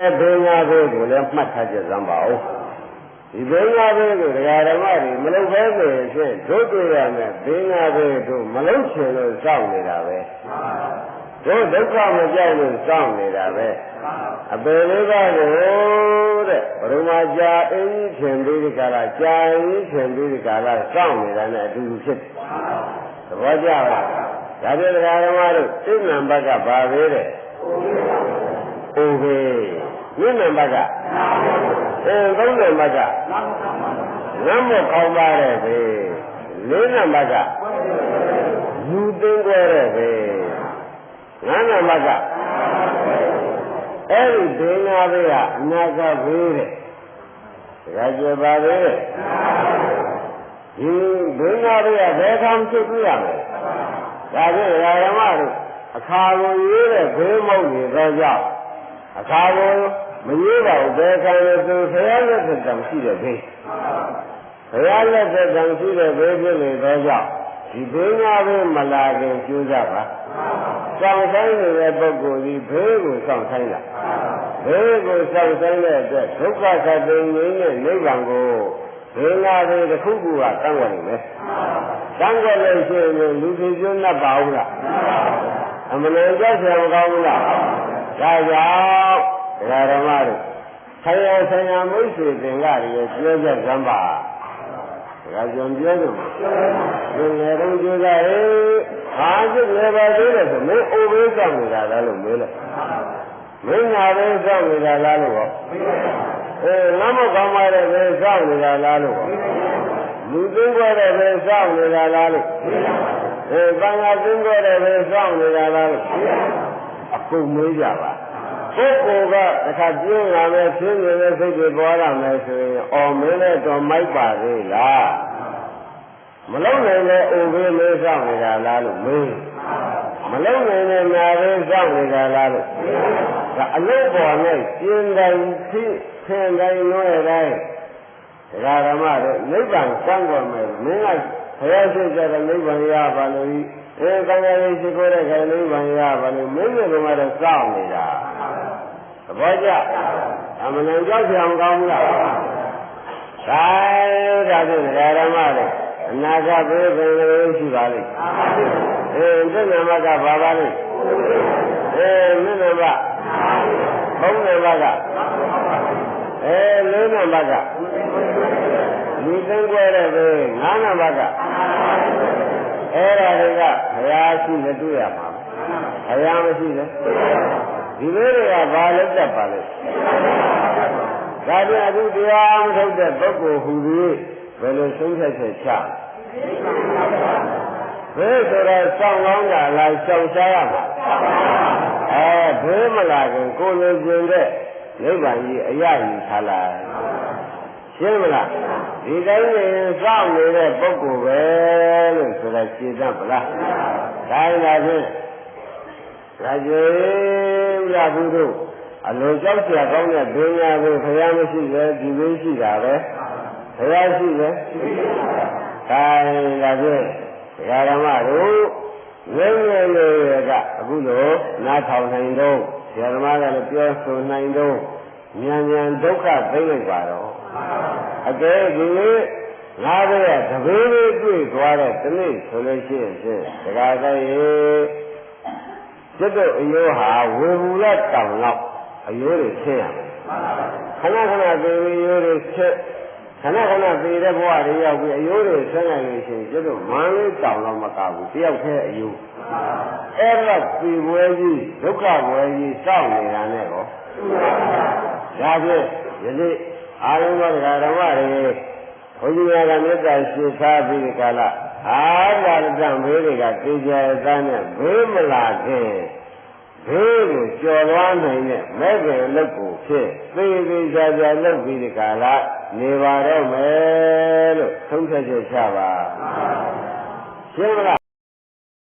ဘေးငါဘေးကိုလည်းမှတ်ထားကြစမ်းပါဦးဒီဘေးငါဘေးကိုဒကာဓမ္မတွေမလုပ်ဘဲဆိုရင်ဖြင့်တို့တွေ့ရမယ်ဘေးငါဘေးတို့မလုပ်ချင်လို့စောင့်နေတာပဲတို့ဒုက္ခမကြောက်လို့စောင့်နေတာပဲအပေလေးပါးကိုတဲ့ဘုရားကြာအင်းကြီးထင်ပြီးဒီကလာကြာအင်းကြီးထင်ပြီးဒီကလာစောင့်နေတာနဲ့အတူတူဖြစ်တယ်သဘောကျလားဒါပြဒကာဓမ္မတို့စိတ်နံဘက်ကပါသေးတယ် အိုဘေးညနံဘက်ကအဲသုံးနံဘက်ကငမ်းမခေါင်းပါတဲ့ဘေးလေးနံဘက်ကလူသိန်းကြတဲ့ဘေးငါးနံဘက်ကအဲ့ဒီဒေနာဘေးကအနာကဘေးတဲ့ဒါကြွယ်ပါသေးတယ်ဒီဒေနာဘေးကဘယ်ကံဖြစ်ပြရမလဲဒါဖြင့်ဓမ္မတို့အခါကိုရေးတဲ့ဘေးမုတ်နေသောကြောင့် အခါကိုမရေးပါဘူးဘယ်ကံလဲဆိုဆရာလက်သက်တံရှိတဲ့ဘေးဆရာလက်သက်တံရှိတဲ့ဘေးဖြစ်နေသောကြောင့်ဒီဘေးငါဘေးမလာခင်ကျိုးကြပါစောင့်ဆိုင်နေတဲ့ပုဂ္ဂိုလ်ဒီဘေးကိုစောင့်ဆိုင်တာဘေးကိုစောင့်ဆိုင်တဲ့အတွက်ဒုက္ခသတ္တငြိမ်းတဲ့နိဗ္ဗာန်ကိုဘေးငါဘေးတစ်ခုခုကတန်းဝင်နေမယ်တန်းဝင်လို့ရှိရင်လူကြီးကျွန်း납ပါဘူးလားအမလို့ကြောက်ဆရာမကောင်းဘူးလား ဒါကြောင့်ဒကာဓမ္မတို့ဆရာဆရာမိတ်ဆွေသင်္ကတွေပြောကြစမ်းပါဒကာကျွန်ပြောကြမှာသင်ငယ်တော့ကြိုးစားဟေးဟာစိတ်လည်းပါသေးတယ်ဆိုမင်းအိုဘေးကြောက်နေတာလားလို့မေးလိုက်မင်းညာဘေးကြောက်နေတာလားလို့ဟောအေးငါမကောင်းပါတဲ့ဘေးကြောက်နေတာလားလို့ဟောလူသိန်းကြတဲ့ဘေးကြောက်နေတာလားလို့အေးဘာသာသိန်းကြတဲ့ဘေးကြောက်နေတာလားလို့ အကုန်မေးကြပါပုဂ္ဂိုလ်ကတစ်ခါပြင်းလာမယ်ဆင်းရဲတဲ့စိတ်တွေပေါ်လာမယ်ဆိုရင်အော်မင်းလည်းတော့မိုက်ပါသေးလားမလုံးနိုင်တဲ့အိုဘေးလေးစောင့်နေတာလားလို့မေးမလုံးနိုင်တဲ့နာဘေးစောင့်နေတာလားလို့ဒါအလုံးပေါ်နဲ့ကျင်းတိုင်းဖြစ်ဆင်းတိုင်းရွယ်တိုင်းဒကာဓမ္မတို့နိဗ္ဗာန်စံတော်မယ်မင်းကဘုရားရှိခိုးတဲ့နိဗ္ဗာန်ရပါလို့ အဲကံရည်ရှိခိုးတဲ့ခိုင်နိဗ္ဗာန်ရပါလို့မင်းတို့ကမှတော့စောင့်နေတာသဘောကျအမှန်တန်ကြောက်ကြအောင်ကောင်းဘူးလားဒါဒါဖြင့်ဒကာဓမ္မတို့အနာဂတ်ဘေးပင်လေးရှိပါလိမ့်အေးသိဉာမကဘာပါလိမ့်အေးမြင့်နံပါဘုံနံပါကအေးလေးနံပါကလူသိန်းကြတဲ့ဘေးငါးနံပါကအဲ့ဒါတွေက ဘုရားရှိနေတွေ့ရမှာဘုရားမရှိနဲ့ဒီလိုတွေကဘာလို့တတ်ပါလဲဒါပြန်အခုတရားမထုတ်တဲ့ပုဂ္ဂိုလ်ဟူသည်ဘယ်လိုဆုံးဖြတ်ချက်ချဘယ်ဆိုတော့စောင့်ကောင်းတာလားရှောင်ရှားရမှာအဲဘယ်မလာခင်ကိုလိုချင်တဲ့နိဗ္ဗာန်ကြီးအရယူထားလိုက် ရှင်းမလားဒီတိုင်းနေစောင့်နေတဲ့ပုဂ္ဂိုလ်ပဲလို့ဆိုတာရှင်းတတ်မလားဒါညာဖြင့်ရာဇေဥရဘုသူအလိုကြောက်ကြကောင်းတဲ့ဒုညာကိုဘုရားမရှိပဲဒီလိုရှိတာပဲဘုရားရှိပဲဒါညာဖြင့်ဘုရားဓမ္မတို့ငယ်ငယ်လေးကအခုလိုနားထောင်နိုင်တော့ဆရာဓမ္မကလည်းပြောဆိုနိုင်တော့ ဉာဏ်ဉာဏ်ဒုက္ခသိလိုက်ပါတော့အကယ်ဒီနေ့ငါတို့ရဲ့တပည့်လေးတွေ့သွားတဲ့ဒီနေ့ဆိုလို့ရှိရင်ဖြင့်ဒကာကရေကျွတ်တို့အယိုးဟာဝေဘူးလတောင်လောက်အယိုးတွေဆင်းရမယ်ခဏခဏသေဝေယိုးတွေဆက်ခဏခဏသေတဲ့ဘဝတွေရောက်ပြီးအယိုးတွေဆင်းနိုင်လို့ရှိရင်ကျွတ်တို့မန်းလေးတောင်လောက်မကဘူးတယောက်တည်းအယိုးအဲ့ဒါသေပွဲကြီးဒုက္ခပွဲကြီးစောင့်နေတာနဲ့ကော ဒါဖြင့်ယနေ့အာရုံတော်ဓမ္မတွေဘုန်းကြီးများကမေတ္တာရှိထားပြီးဒီကလာအာလာတံဘေးတွေကတေချာသားနဲ့ဘေးမလာခင်ဘေးကိုကျော်သွားနိုင်တဲ့မဲ့ခင်အလုပ်ကိုဖြစ်သေသေးချာချာလုပ်ပြီးဒီကလာနေပါတော့မယ်လို့သုံးဖြတ်ချက်ချပါရှင်းမလား